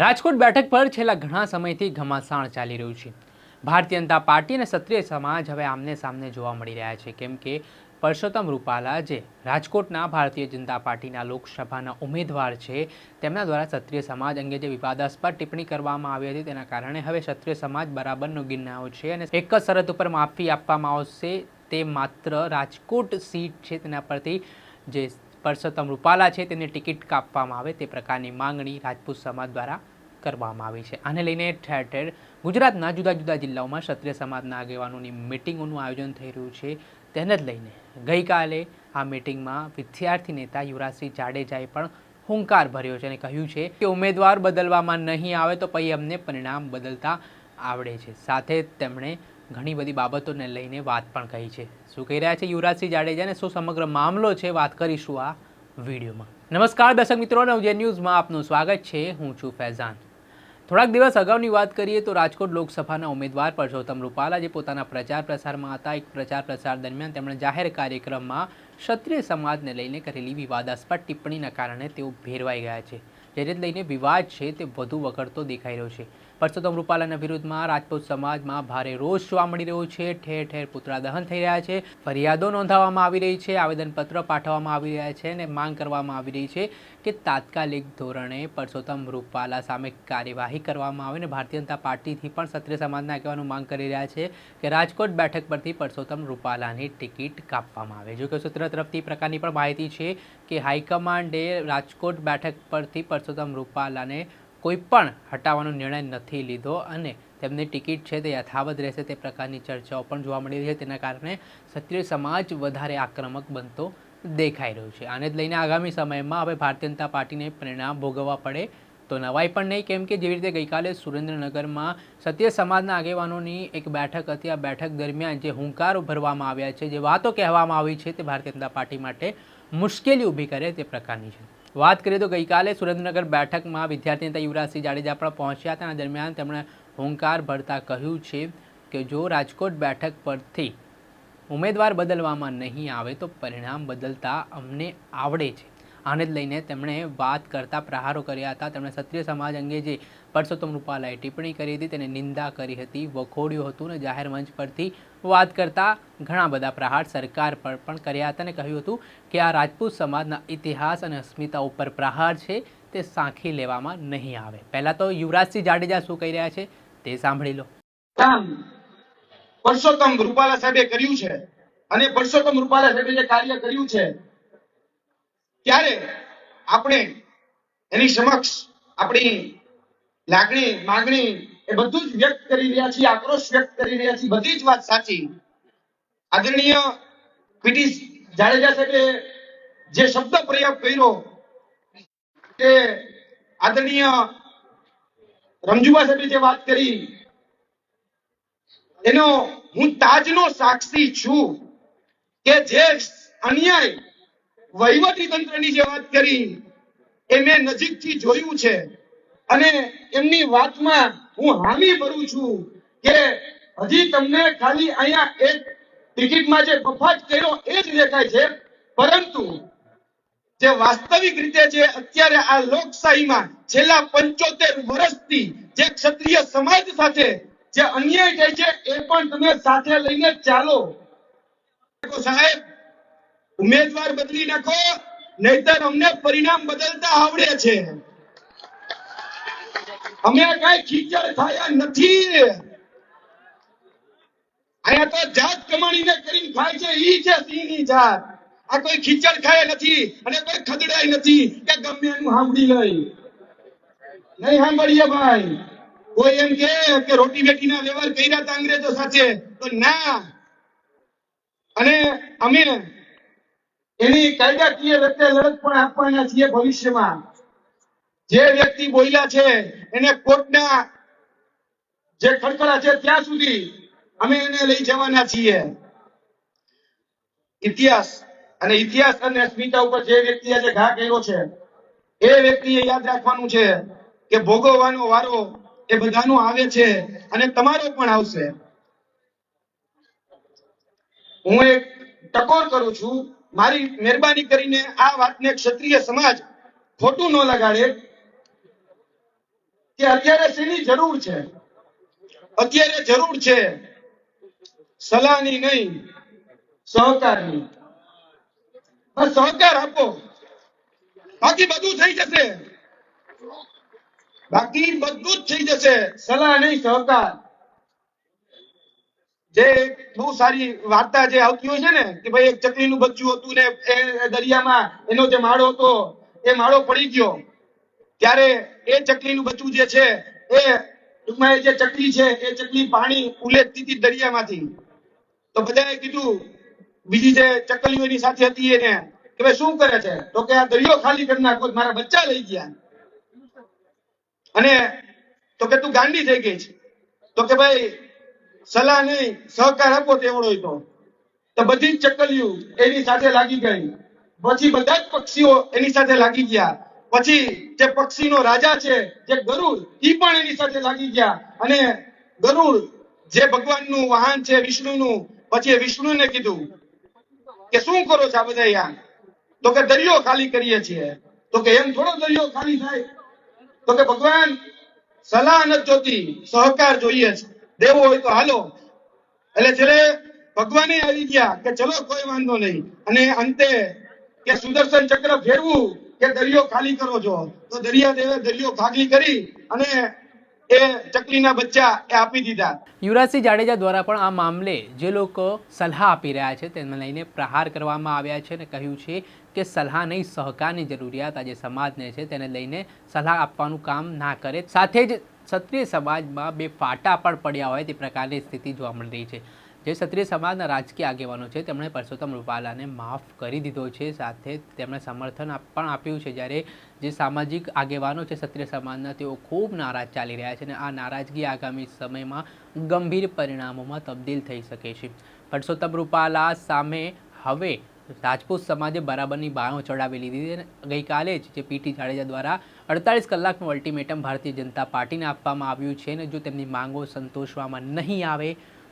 રાજકોટ બેઠક પર છેલ્લા ઘણા સમયથી ઘમાસાણ ચાલી રહ્યું છે. ભારતીય જનતા પાર્ટી અને ક્ષત્રિય સમાજ હવે આમને સામને જોવા મળી રહ્યા છે. કેમ કે પરસોત્તમ રૂપાલા જે રાજકોટના ભારતીય જનતા પાર્ટીના લોકસભાના ઉમેદવાર છે, તેમના દ્વારા ક્ષત્રિય સમાજ અંગે જે વિવાદાસ્પદ ટિપ્પણી કરવામાં આવી હતી, તેના કારણે હવે ક્ષત્રિય સમાજ બરાબરનો ગિરનારો છે અને એક જ શરત ઉપર માફી આપવામાં આવશે તે માત્ર રાજકોટ સીટ છે, તેના પરથી જે પરસોત્તમ રૂપાલા છે તેને ટિકિટ કાપવામાં આવે તે પ્રકારની માંગણી રાજપૂત સમાજ દ્વારા કરવામાં આવી છે. આને લઈને ઠેર ઠેર ગુજરાતના જુદા જુદા જિલ્લાઓમાં ક્ષત્રિય સમાજના આગેવાનોની મિટિંગોનું આયોજન થઈ રહ્યું છે. તેને જ લઈને ગઈકાલે આ મિટિંગમાં વિદ્યાર્થી નેતા યુવરાજસિંહ જાડેજાએ પણ હુંકાર ભર્યો છે અને કહ્યું છે કે ઉમેદવાર બદલવામાં નહીં આવે તો પછી અમને પરિણામ બદલતા આવડે છે. સાથે તેમણે ઘણી બધી બાબતોને લઈને વાત પણ કહી છે. શું કહી રહ્યા છે યુવરાજસિંહ જાડેજાને શું સમગ્ર મામલો છે? વાત કરીશું આ વિડીયોમાં. નમસ્કાર દર્શક મિત્રો નવજે ન્યૂઝમાં આપનું સ્વાગત છે. હું છું ફૈઝાન. થોડાક દિવસ અગાઉની વાત કરીએ તો રાજકોટ લોકસભાના ઉમેદવાર પરસોત્તમ રૂપાલા જે પોતાના પ્રચાર પ્રસારમાં હતા, એક પ્રચાર પ્રસાર દરમિયાન તેમણે જાહેર કાર્યક્રમમાં ક્ષત્રિય સમાજને લઈને કરેલી વિવાદાસ્પદ ટિપ્પણીના કારણે તેઓ ભેરવાઈ ગયા છે. જેને લઈને વિવાદ છે તે વધુ વકરતો દેખાઈ રહ્યો છે. પરસોત્તમ રૂપાલાના વિરુદ્ધમાં રાજપૂત સમાજમાં ભારે રોષ જોવા મળી રહ્યો છે. ઠેર ઠેર પુતળા દહન થઈ રહ્યા છે. ફરિયાદો નોંધાવવામાં આવી રહી છે. આવેદનપત્ર પાઠવવામાં આવી રહ્યા છે અને માંગ કરવામાં આવી રહી છે કે તાત્કાલિક ધોરણે પરસોત્તમ રૂપાલા સામે કાર્યવાહી કરવામાં આવે અને ભારતીય જનતા પાર્ટીથી પણ ક્ષત્રિય સમાજના આગેવાનો માંગ કરી રહ્યા છે કે રાજકોટ બેઠક પરથી પરસોત્તમ રૂપાલાની ટિકિટ કાપવામાં આવે. જો કે સૂત્ર તરફથી પ્રકારની પણ માહિતી છે કે હાઈકમાન્ડે રાજકોટ બેઠક પરથી પરસોત્તમ રૂપાલાને કોઈ પણ હટાવવાનો નિર્ણય નથી લીધો અને તેમની ટિકિટ છે તે યથાવત રહેશે તે પ્રકારની ચર્ચાઓ પણ જોવા મળી રહી છે. તેના કારણે ક્ષત્રિય સમાજ વધારે આક્રમક બનતો દેખાઈ રહ્યો છે. આને જ લઈને આગામી સમયમાં હવે ભારતીય જનતા પાર્ટીને પરિણામ ભોગવવા પડે તો નવાઈ પણ નહીં, કેમ કે જેવી રીતે ગઈકાલે સુરેન્દ્રનગરમાં સત્ય સમાજના આગેવાનોની એક બેઠક હતી. આ બેઠક દરમિયાન જે હુંકારો ભરવામાં આવ્યા છે, જે વાતો કહેવામાં આવી છે તે ભારતીય જનતા પાર્ટી માટે મુશ્કેલી ઊભી કરે તે પ્રકારની છે. વાત કરીએ તો ગઈકાલે સુરેન્દ્રનગર બેઠકમાં વિદ્યાર્થી નેતા યુવરાજસિંહ જાડેજા પણ પહોંચ્યા હતા. અને દરમિયાન તેમણે હુંકાર ભરતા કહ્યું છે કે જો રાજકોટ બેઠક પરથી ઉમેદવાર બદલવામાં નહીં આવે તો પરિણામ બદલતા અમને આવડે છે. આને જ લઈને તેમણે વાત કરતા પ્રહારો કર્યા હતા. તેમણે ક્ષત્રિય સમાજ અંગે જે પરસોત્તમ રૂપાલાએ ટિપ્પણી કરી હતી, તેને નિંદા કરી હતી, વખોડ્યું હતું અને જાહેર મંચ પરથી વાત કરતા ઘણા બધા પ્રહાર સરકાર પર પણ કર્યા હતા અને કહ્યું હતું કે આ રાજપૂત સમાજના ઇતિહાસ અને અસ્મિતા ઉપર પ્રહાર છે, તે સાંખી લેવામાં નહીં આવે. પહેલાં તો યુવરાજસિંહ જાડેજા શું કહી રહ્યા છે તે સાંભળી લો. પરસોત્તમ રૂપાલા સાહેબે કર્યું છે અને પરસોત્તમ રૂપાલા સાહેબે જે કાર્ય કર્યું છે ત્યારે આપણે એની સમક્ષ આપણી લાગણી, માંગણી એ બધું જ વ્યક્ત કરી રહ્યા છીએ, આક્રોશ વ્યક્ત કરી રહ્યા છીએ. બધી જ વાત સાચી. આદરણીય પીટી જાડેજા સાહેબે જે શબ્દ પ્રયોગ કર્યો તે આદરણીય રમજુબા સાહેબે જે વાત કરી, એનો હું તાજનો સાક્ષી છું કે જે અન્યાય વહીવટી તંત્રની જે વાત કરી, એ મેં નજીકથી જોયું છે. અને એમની વાતમાં હું હામી ભરું છું કે હજી તમને ખાલી અહીંયા એક ટિકિટમાં જે બફાટ કર્યો એ જ દેખાય છે. પરંતુ જે વાસ્તવિક રીતે જે અત્યારે આ લોકશાહીમાં છેલ્લા પંચોતેર વર્ષથી જે ક્ષત્રિય સમાજ સાથે જે અન્યાય થાય છે, એ પણ તમે સાથે લઈને ચાલો. સાહેબ ઉમેદવાર બદલી નાખો, નહીતર અમને પરિણામ બદલતા આવડે છે. અમે કઈ ખીચડ થયા નથી. અહીંયા તો જાત કમાણીને કરીને ખાય છે, ઈ છે સિંહની જાત. આ કોઈ ખીચડ ખાય નથી અને કોઈ ખદડાય નથી, કે ગમે એનું સાંભળી લઈ. નહીં સાંભળીએ ભાઈ. કોઈ એમ કે રોટી બેટીના વ્યવહાર કર્યા હતા અંગ્રેજો સાથે, તો ના. અને અમે એની કાયદાકીય રીતે લડત પણ આપવાના છીએ ભવિષ્યમાં. જે વ્યક્તિ બોલ્યા છે, એને કોર્ટના જે ખડખડા છે, ત્યાં સુધી અમે એને લઈ જવાના છીએ. ઇતિહાસ અને ઇતિહાસ અને અસ્મિતા ઉપર જે વ્યક્તિ આજે ઘા કર્યો છે, એ વ્યક્તિએ યાદ રાખવાનું છે કે ભોગવવાનો વારો એ બધાનો આવે છે અને તમારો પણ આવશે. હું એક ટકોર કરું છું મારી મહેરબાની કરીને આ વાતને ક્ષત્રિય સમાજ ખોટું ન લગાડે કે અત્યારે શેની જરૂર છે? અત્યારે જરૂર છે સલાહની નહીં, સહકારની. સહકાર આપો. બાકી બધું થઈ જશે. બાકી બધું જ થઈ જશે. સલાહ નહીં, સહકાર. જે બહુ સારી વાર્તા જે આવતી હોય છે ને, કે ભાઈ એક ચકલીનું બચ્ચું હતું ને એ દરિયામાં એનો જે માળો હતો, એ માળો પડી ગયો. ત્યારે એ ચકલીનું બચ્ચું જે છે, એ ટૂંકમાં જે ચકલી છે, એ ચકલી પાણી ઉલેટતી હતી દરિયામાંથી. તો બધાએ કીધું, બીજી જે ચકલીઓ એની સાથે હતી એને, કે ભાઈ શું કરે છે? તો કે આ દરિયો ખાલી કરી નાખો, મારા બચ્ચા લઈ ગયા. અને તો કે તું ગાંડી થઈ ગઈ છે. તો કે ભાઈ સલાહ નહીં, સહકાર આપો તેવડો તો. તો બધી જ એની સાથે લાગી ગઈ. પછી બધા જ પક્ષીઓ એની સાથે લાગી ગયા. પછી જે પક્ષીનો રાજા છે, જે ગરુડ એ પણ એની સાથે લાગી ગયા. અને ગરુડ જે ભગવાનનું વાહન છે, વિષ્ણુનું, પછી એ વિષ્ણુને કીધું કે શું કરો છો આ બધા યાર? તો કે દરિયો ખાલી કરીએ છીએ. તો કે એમ થોડો દરિયો ખાલી થાય. તો કે ભગવાન, સલાહ નથી જોતી, સહકાર જોઈએ છે. દેવો હોય તો હાલો. એટલે છેલ્લે ભગવાને આવી ગયા કે ચલો કોઈ વાંધો નહીં. અને અંતે કે સુદર્શન ચક્ર ફેરવું કે દરિયો ખાલી કરો છો. તો દરિયા દેવે દરિયો ખાલી કરી અને એ ચકલીના બચ્ચા એ આપી દીધા. યુવરાજસિંહ જાડેજા દ્વારા પણ આ મામલે જે લોકો સલાહ આપી રહ્યા છે તેને લઈને પ્રહાર કરવામાં આવ્યા છે અને કહ્યું છે કે સલાહ નહીં, સહકારની જરૂરિયાત આજે સમાજને છે તેને લઈને સલાહ આપવાનું કામ ના કરે. સાથે જ ક્ષત્રિય સમાજમાં બે ફાટા પણ પડ્યા હોય તે પ્રકારની સ્થિતિ જોવા મળી રહી છે. જે ક્ષત્રિય સમાજના રાજકીય આગેવાનો છે, તેમણે પરસોત્તમ રૂપાલાને માફ કરી દીધો છે. સાથે તેમણે સમર્થન પણ આપ્યું છે. જ્યારે જે સામાજિક આગેવાનો છે ક્ષત્રિય સમાજના, તેઓ ખૂબ નારાજ ચાલી રહ્યા છે અને આ નારાજગી આગામી સમયમાં ગંભીર પરિણામોમાં તબદીલ થઈ શકે છે. પરસોત્તમ રૂપાલા સામે હવે રાજપૂત સમાજે બરાબરની બાયો ચડાવી લીધી અને ગઈકાલે જ જે પીટી જાડેજા દ્વારા અડતાલીસ કલાકનું અલ્ટિમેટમ ભારતીય જનતા પાર્ટીને આપવામાં આવ્યું છે અને જો તેમની માંગો સંતોષવામાં નહીં આવે,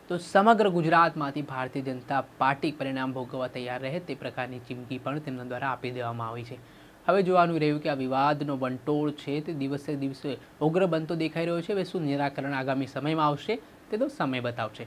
તો સમગ્ર ગુજરાતમાંથી ભારતીય જનતા પાર્ટી પરિણામ ભોગવવા તૈયાર રહે તે પ્રકારની ચીમકી પણ તેમના દ્વારા આપી દેવામાં આવી છે. હવે જોવાનું રહ્યું કે આ વિવાદનો વંટોળ છે તે દિવસે દિવસે ઉગ્ર બનતો દેખાઈ રહ્યો છે. હવે શું નિરાકરણ આગામી સમયમાં આવશે તે તો સમય બતાવશે.